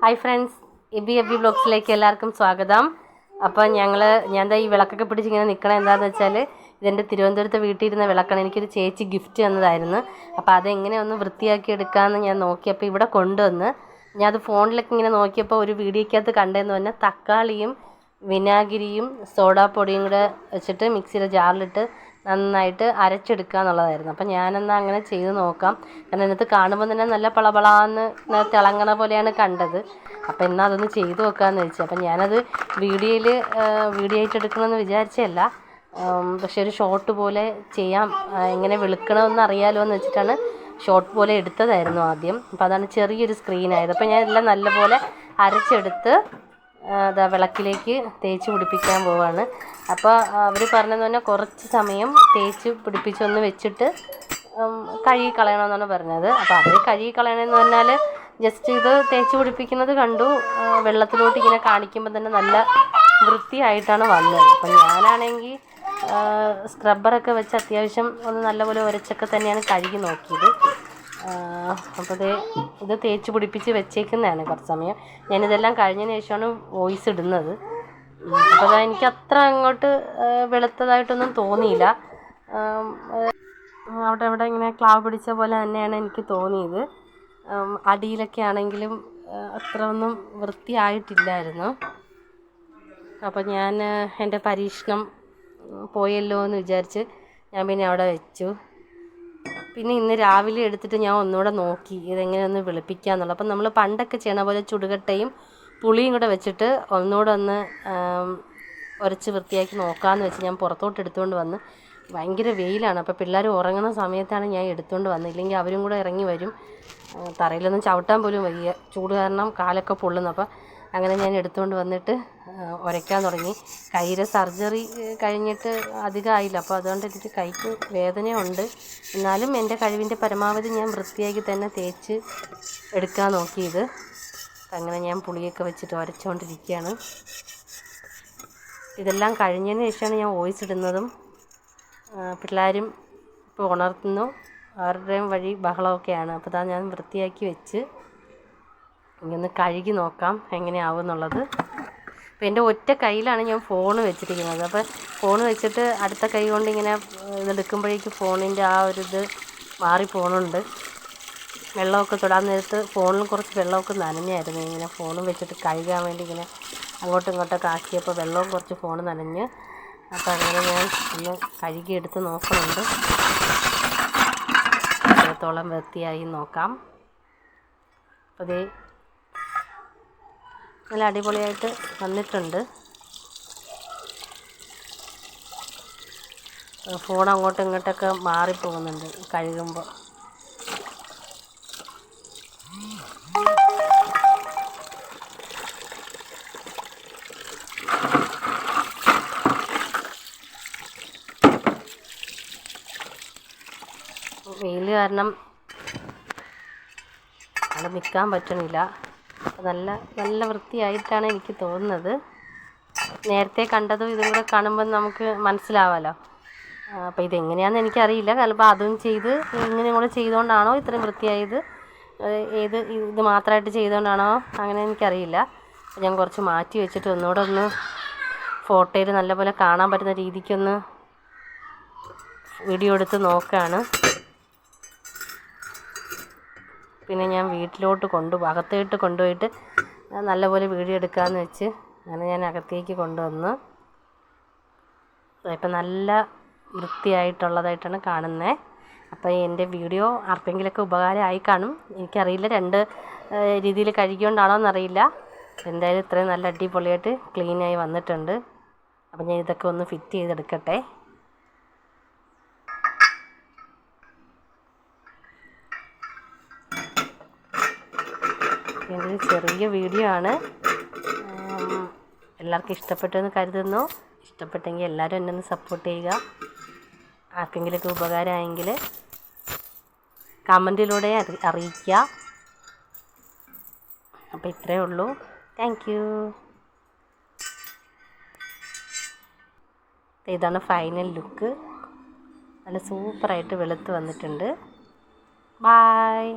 Hi friends A B A B ബ്ലോഗ്സിലേക്ക് എല്ലാവർക്കും സ്വാഗതം. അപ്പോൾ ഞങ്ങൾ ഞാൻ എന്താ ഈ വിളക്കൊക്കെ പിടിച്ച് ഇങ്ങനെ നിൽക്കണം എന്താണെന്ന് വെച്ചാൽ ഇതെന്റെ തിരുവനന്തപുരത്ത് വീട്ടിലിരുന്ന വിളക്കാണ്. എനിക്കൊരു ചേച്ചി ഗിഫ്റ്റ് തന്നതായിരുന്നു. അപ്പോൾ അതെങ്ങനെ ഒന്ന് വൃത്തിയാക്കി എടുക്കാമെന്ന് ഞാൻ നോക്കിയപ്പോൾ ഇവിടെ കൊണ്ടുവന്ന് ഞാൻ അത് ഫോണിലൊക്കെ ഇങ്ങനെ നോക്കിയപ്പോൾ ഒരു വീഡിയോയ്ക്കകത്ത് കണ്ടതെന്ന് പറഞ്ഞാൽ തക്കാളിയും വിനാഗിരിയും സോഡാപ്പൊടിയും കൂടെ വെച്ചിട്ട് മിക്സിയുടെ ജാറിലിട്ട് നന്നായിട്ട് അരച്ചെടുക്കുക എന്നുള്ളതായിരുന്നു. അപ്പം ഞാനെന്നാൽ അങ്ങനെ ചെയ്ത് നോക്കാം. കാരണം ഇതിനകത്ത് കാണുമ്പോൾ തന്നെ നല്ല പളപളാന്ന് തിളങ്ങണ പോലെയാണ് കണ്ടത്. അപ്പം എന്നാൽ അതൊന്ന് ചെയ്ത് നോക്കാമെന്ന് വെച്ചു. അപ്പം ഞാനത് വീഡിയോയിൽ വീഡിയോ ആയിട്ട് എടുക്കണമെന്ന് വിചാരിച്ചതല്ല. പക്ഷേ ഒരു ഷോർട്ട് പോലെ ചെയ്യാം. എങ്ങനെ വിളിക്കണമെന്ന് അറിയാലോ എന്ന് വെച്ചിട്ടാണ് ഷോർട്ട് പോലെ എടുത്തതായിരുന്നു ആദ്യം. അപ്പോൾ അതാണ് ചെറിയൊരു സ്ക്രീനായത്. അപ്പോൾ ഞാൻ എല്ലാം നല്ലപോലെ അരച്ചെടുത്ത് അതാ വിളക്കിലേക്ക് തേച്ച് പിടിപ്പിക്കാൻ പോവാണ്. അപ്പോൾ അവർ പറഞ്ഞതെന്ന് പറഞ്ഞാൽ കുറച്ച് സമയം തേച്ച് പിടിപ്പിച്ചൊന്ന് വെച്ചിട്ട് കഴുകി കളയണമെന്നാണ് പറഞ്ഞത്. അപ്പോൾ അവർ കഴുകി കളയണമെന്ന് പറഞ്ഞാൽ ജസ്റ്റ് ഇത് തേച്ച് പിടിപ്പിക്കുന്നത് കണ്ടു. വെള്ളത്തിലോട്ട് ഇങ്ങനെ കാണിക്കുമ്പോൾ തന്നെ നല്ല വൃത്തിയായിട്ടാണ് വന്നത്. അപ്പം ഞാനാണെങ്കിൽ സ്ക്രബ്ബറൊക്കെ വെച്ച് അത്യാവശ്യം ഒന്ന് നല്ലപോലെ ഉരച്ചൊക്കെ തന്നെയാണ് കഴുകി നോക്കിയത്. അപ്പോൾ ഇത് ഇത് തേച്ച് പിടിപ്പിച്ച് വെച്ചേക്കുന്നതാണ് കുറച്ച് സമയം. ഞാനിതെല്ലാം കഴിഞ്ഞതിന് ശേഷമാണ് വോയിസ് ഇടുന്നത്. അപ്പോൾ എനിക്ക് അത്ര അങ്ങോട്ട് വെളുത്തതായിട്ടൊന്നും തോന്നിയില്ല. അവിടെ അവിടെ ഇങ്ങനെ ക്ലാവ് പിടിച്ച പോലെ തന്നെയാണ് എനിക്ക് തോന്നിയത്. അടിയിലൊക്കെ ആണെങ്കിലും അത്ര ഒന്നും വൃത്തിയായിട്ടില്ലായിരുന്നു. അപ്പോൾ ഞാൻ എന്റെ പരീക്ഷണം പോയല്ലോ എന്ന് വിചാരിച്ച് ഞാൻ പിന്നെ അവിടെ വെച്ചു. പിന്നെ ഇന്ന് രാവിലെ എടുത്തിട്ട് ഞാൻ ഒന്നുകൂടെ നോക്കി ഇതെങ്ങനെ ഒന്ന് വെളുപ്പിക്കാന്നുള്ളത്. അപ്പം നമ്മൾ പണ്ടൊക്കെ ചെയ്യണ പോലെ ചുടുകട്ടയും പുളിയും കൂടെ വെച്ചിട്ട് ഒന്നുകൂടെ ഒന്ന് ഉരച്ച് വൃത്തിയാക്കി നോക്കാമെന്ന് വെച്ച് ഞാൻ പുറത്തോട്ട് എടുത്തുകൊണ്ട് വന്ന് ഭയങ്കര വെയിലാണ്. അപ്പോൾ പിള്ളേർ ഉറങ്ങുന്ന സമയത്താണ് ഞാൻ എടുത്തുകൊണ്ട് വന്നത്. ഇല്ലെങ്കിൽ അവരും കൂടെ ഇറങ്ങി വരും. തറയിലൊന്നും ചവിട്ടാൻ പോലും വയ്യ. ചൂട് കാരണം കാലൊക്കെ പൊള്ളുന്നു. അപ്പോൾ അങ്ങനെ ഞാൻ എടുത്തുകൊണ്ട് വന്നിട്ട് ഉരയ്ക്കാൻ തുടങ്ങി. കയ്യിലെ സർജറി കഴിഞ്ഞിട്ട് അധികമായില്ല. അപ്പോൾ അതുകൊണ്ട് എനിക്ക് കൈക്ക് വേദനയുണ്ട് എന്നാലും എന്റെ കഴിവിന്റെ പരമാവധി ഞാൻ വൃത്തിയാക്കി തന്നെ തേച്ച് എടുക്കാൻ നോക്കിയത്. അങ്ങനെ ഞാൻ പുളിയൊക്കെ വെച്ചിട്ട് ഉരച്ചുകൊണ്ടിരിക്കുകയാണ് ഇതെല്ലാം കഴിഞ്ഞതിന് ശേഷമാണ് ഞാൻ വോയിസ് ഇടുന്നതും പിള്ളേരും ഇപ്പോൾ ഉണർത്തുന്നു. അവരുടെയും വഴി ബഹളമൊക്കെയാണ്. അപ്പോൾ ഇതാ ഞാൻ വൃത്തിയാക്കി വെച്ച് ഇനി ഒന്ന് കഴുകി നോക്കാം എങ്ങനെയാവും എന്നുള്ളത്. അപ്പോൾ എന്റെ ഒറ്റ കയ്യിലാണ് ഞാൻ ഫോൺ വെച്ചിരിക്കുന്നത്. അപ്പോൾ ഫോൺ വെച്ചിട്ട് അടുത്ത കൈ കൊണ്ട് ഇങ്ങനെ ഇതെടുക്കുമ്പോഴേക്കും ഫോണിന്റെ ആ ഒരു ഇത് മാറിപ്പോണുണ്ട് വെള്ളമൊക്കെ തൊടാൻ നേരത്ത് ഫോണിൽ കുറച്ച് വെള്ളമൊക്കെ നനഞ്ഞായിരുന്നു. ഇങ്ങനെ ഫോണും വെച്ചിട്ട് കഴുകാൻ വേണ്ടി ഇങ്ങനെ അങ്ങോട്ടും ഇങ്ങോട്ടൊക്കെ ആക്കിയപ്പോൾ വെള്ളവും കുറച്ച് ഫോൺ നനഞ്ഞ് അപ്പോൾ അങ്ങനെ ഞാൻ ഒന്ന് കഴുകിയെടുത്ത് നോക്കുന്നുണ്ട്. എത്രത്തോളം വൃത്തിയായി നോക്കാം. അപ്പോൾ നല്ല അടിപൊളിയായിട്ട് വന്നിട്ടുണ്ട്. ഫോൺ അങ്ങോട്ടും ഇങ്ങോട്ടൊക്കെ മാറിപ്പോകുന്നുണ്ട് കഴുകുമ്പോൾ വെയിൽ കാരണം അവിടെ നിൽക്കാൻ പറ്റണില്ല നല്ല നല്ല വൃത്തിയായിട്ടാണ് എനിക്ക് തോന്നുന്നത്. നേരത്തെ കണ്ടതും ഇതും കൂടെ കാണുമ്പോൾ നമുക്ക് മനസ്സിലാവാമല്ലോ അപ്പോൾ ഇതെങ്ങനെയാണെന്ന് എനിക്കറിയില്ല. ചിലപ്പോൾ അതും ചെയ്ത് ഇങ്ങനെ കൂടെ ചെയ്തുകൊണ്ടാണോ ഇത്രയും വൃത്തിയായത്? ഏത് ഇത് മാത്രമായിട്ട് ചെയ്തുകൊണ്ടാണോ അങ്ങനെ എനിക്കറിയില്ല. ഞാൻ കുറച്ച് മാറ്റി വെച്ചിട്ട് ഒന്നുകൂടെ ഒന്ന് ഫോട്ടോയിൽ നല്ലപോലെ കാണാൻ പറ്റുന്ന രീതിക്കൊന്ന് വീഡിയോ എടുത്ത് നോക്കുകയാണ് പിന്നെ ഞാൻ വീട്ടിലോട്ട് കൊണ്ടു അകത്തോട്ട് കൊണ്ടുപോയിട്ട് നല്ലപോലെ വീഡിയോ എടുക്കാമെന്ന് വെച്ച് അങ്ങനെ ഞാൻ അകത്തേക്ക് കൊണ്ടുവന്ന് ഇപ്പം നല്ല വൃത്തിയായിട്ടുള്ളതായിട്ടാണ് കാണുന്നത് അപ്പോൾ എന്റെ വീഡിയോ ആർക്കെങ്കിലൊക്കെ ഉപകാരമായി കാണും. എനിക്കറിയില്ല രണ്ട് രീതിയിൽ കഴുകിയോണ്ടാണോ എന്നറിയില്ല എന്തായാലും ഇത്രയും നല്ല അടിപൊളിയായിട്ട് ക്ലീനായി വന്നിട്ടുണ്ട്. അപ്പം ഞാൻ ഇതൊക്കെ ഒന്ന് ഫിറ്റ് ചെയ്തെടുക്കട്ടെ എന്റെ ഒരു ചെറിയ വീഡിയോ ആണ്. എല്ലാവർക്കും ഇഷ്ടപ്പെട്ടു എന്ന് കരുതുന്നു. ഇഷ്ടപ്പെട്ടെങ്കിൽ എല്ലാവരും എന്നെ ഒന്ന് സപ്പോർട്ട് ചെയ്യുക. ആർക്കെങ്കിലുമൊക്കെ ഉപകാരമായെങ്കിൽ കമന്റിലൂടെ അറി അറിയിക്കുക. അപ്പോൾ ഇത്രയേ ഉള്ളൂ. താങ്ക് യു ഇതാണ് ഫൈനൽ ലുക്ക് നല്ല സൂപ്പറായിട്ട് വെളുത്ത് വന്നിട്ടുണ്ട്. ബായ്